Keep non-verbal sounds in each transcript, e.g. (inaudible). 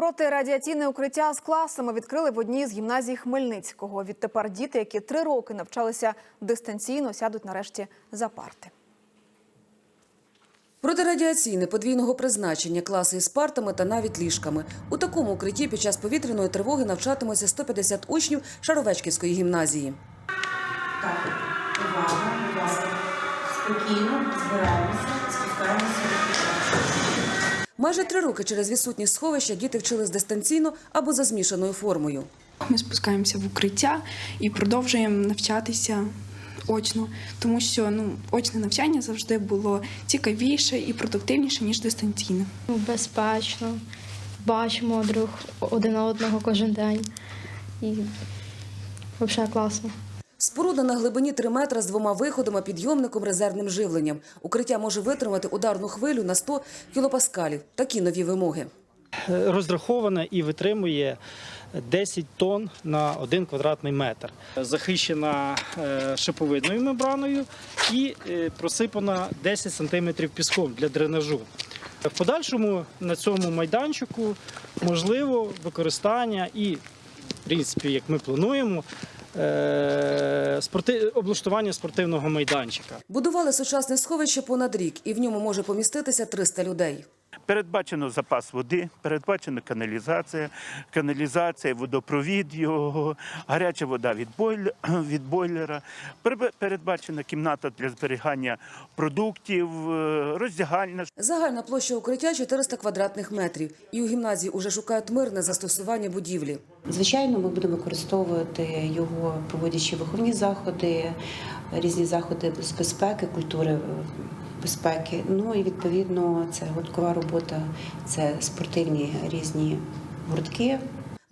Протирадіаційне укриття з класами відкрили в одній з гімназій Хмельницького. Відтепер діти, які три роки навчалися дистанційно, сядуть нарешті за парти. Протирадіаційне подвійного призначення класи із партами та навіть ліжками. У такому укритті під час повітряної тривоги навчатимуться 150 учнів Шаровечківської гімназії. Так, увага, будь ласка. Спокійно збираємося, спускаємося. Майже три роки через відсутність сховища діти вчились дистанційно або за змішаною формою. Ми спускаємося в укриття і продовжуємо навчатися очно, тому що ну, очне навчання завжди було цікавіше і продуктивніше, ніж дистанційне. безпечно, бачимо друг один одного кожен день. І взагалі класно. Споруда на глибині 3 метра з двома виходами, підйомником, резервним живленням. Укриття може витримати ударну хвилю на 100 кілопаскалів. Такі нові вимоги. розрахована і витримує 10 тонн на 1 квадратний метр. Захищена е, шиповидною мембраною і е, просипана 10 сантиметрів піском для дренажу. В подальшому на цьому майданчику можливо використання і, в принципі, як ми плануємо, спорти... облаштування спортивного майданчика. Будували сучасне сховище понад рік, і в ньому може поміститися 300 людей. Передбачено запас води, передбачена каналізація, каналізація, водопровід його, гаряча вода від, бойлера, (clears throat) від бойлера, передбачена кімната для зберігання продуктів, е, роздягальна. Загальна площа укриття 400 квадратних метрів. І у гімназії уже шукають мирне застосування будівлі. Звичайно, ми будемо використовувати його, проводячи виховні заходи, різні заходи з безпеки, культури е, безпеки. Ну і відповідно це гурткова робота, це спортивні різні гуртки.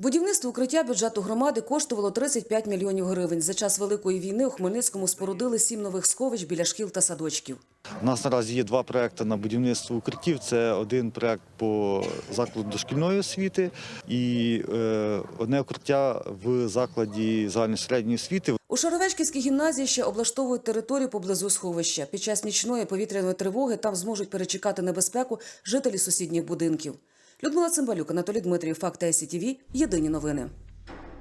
Будівництво укриття бюджету громади коштувало 35 мільйонів гривень. За час Великої війни у Хмельницькому спорудили сім нових сховищ біля шкіл та садочків. У нас наразі є два проекти на будівництво укриттів. Це один проект по закладу дошкільної освіти і е, одне укриття в закладі загальної середньої освіти. Шаровечківській гімназії ще облаштовують територію поблизу сховища. Під час нічної повітряної тривоги там зможуть перечекати небезпеку жителі сусідніх будинків. Людмила Цимбалюк, Анатолій Дмитрів, факт СІТВ. Єдині новини.